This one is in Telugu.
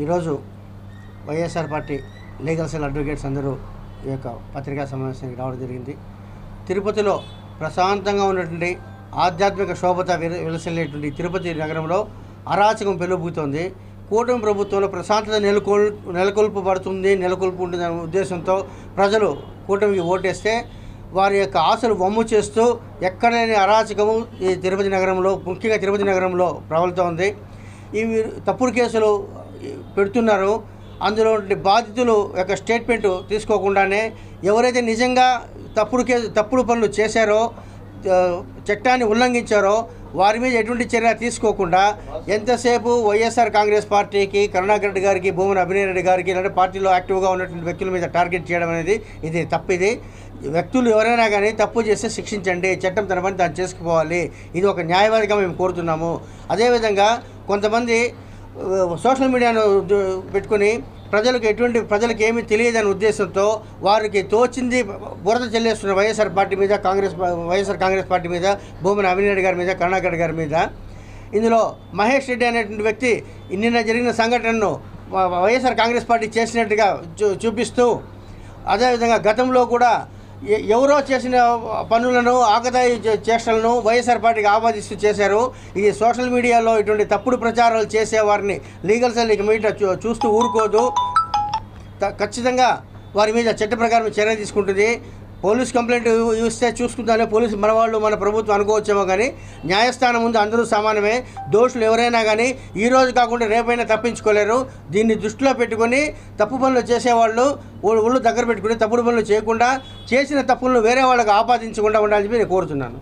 ఈరోజు YSR party legal cell advocates అందరూ ఈ యొక్క పత్రికా సమావేశానికి రావడం జరిగింది. తిరుపతిలో ప్రశాంతంగా ఉన్నటువంటి ఆధ్యాత్మిక శోభత వెల- తిరుపతి నగరంలో అరాచకం పెలుబుతోంది కూటమి ప్రభుత్వంలో ప్రశాంతత నెలకొల్ నెలకొల్పబడుతుంది నెలకొల్పు ఉంటుందనే ఉద్దేశంతో ప్రజలు కూటమికి ఓటేస్తే వారి యొక్క ఆశలు వమ్ము చేస్తూ ఎక్కడలేని అరాచకము ఈ తిరుపతి నగరంలో ముఖ్యంగా తిరుపతి నగరంలో ప్రబలుతోంది. ఇవి తప్పుడు కేసులు పెడుతున్నారు. అందులో బాధితులు యొక్క స్టేట్మెంట్ తీసుకోకుండానే ఎవరైతే నిజంగా తప్పుడు కేసు తప్పుడు పనులు చేశారో చట్టాన్ని ఉల్లంఘించారో వారి మీద ఎటువంటి చర్య తీసుకోకుండా ఎంతసేపు వైఎస్ఆర్ కాంగ్రెస్ పార్టీకి కరుణాకర్ రెడ్డి గారికి భూమన అభినయ్ రెడ్డి గారికి ఇలాంటి పార్టీలో యాక్టివ్గా ఉన్నటువంటి వ్యక్తుల మీద టార్గెట్ చేయడం అనేది ఇది తప్పిది. వ్యక్తులు ఎవరైనా కానీ తప్పు చేస్తే శిక్షించండి చట్టం తన పని తాను చేసుకుపోవాలి. ఇది ఒక న్యాయవాదిగా మేము కోరుతున్నాము. అదేవిధంగా కొంతమంది సోషల్ మీడియాను పెట్టుకుని పెట్టుకొని ప్రజలకు ఎటువంటి ప్రజలకు ఏమీ తెలియదనే ఉద్దేశంతో వారికి తోచింది బురద చెల్లేస్తున్న వైఎస్ఆర్ పార్టీ మీద కాంగ్రెస్ వైఎస్ఆర్ కాంగ్రెస్ పార్టీ మీద భూమన అవినారెడ్డి గారి మీద కరుణాకర్ గారి మీద. ఇందులో మహేష్ రెడ్డి అనేటువంటి వ్యక్తి నిన్న జరిగిన సంఘటనను వైఎస్ఆర్ కాంగ్రెస్ పార్టీ చేసినట్టుగా చూ చూపిస్తూ అదేవిధంగా గతంలో కూడా ఎవరో చేసిన పనులను ఆగదాయి చేష్టలను వైఎస్ఆర్ పార్టీకి ఆపాదిస్తూ చేశారు. ఈ సోషల్ మీడియాలో ఇటువంటి తప్పుడు ప్రచారాలు చేసేవారిని లీగల్ సెల్ ఇక మీట చూ- చూస్తూ ఊరుకోదు. ఖచ్చితంగా వారి మీద చట్ట ప్రకారం చర్య తీసుకుంటుంది. పోలీస్ కంప్లైంట్ ఇస్తే చూసుకుందానే పోలీసు మన వాళ్ళు మన ప్రభుత్వం అనుకోవచ్చేమో కానీ న్యాయస్థానం ముందు అందరూ సమానమే. దోషులు ఎవరైనా కానీ ఈ రోజు కాకుండా రేపైనా తప్పించుకోలేరు. దీన్ని దృష్టిలో పెట్టుకొని తప్పు పనులు చేసేవాళ్ళు ఒళ్ళు దగ్గర పెట్టుకుని తప్పుడు పనులు చేయకుండా చేసిన తప్పులను వేరే వాళ్ళకి ఆపాదించకుండా ఉండాలని చెప్పి నేను కోరుతున్నాను.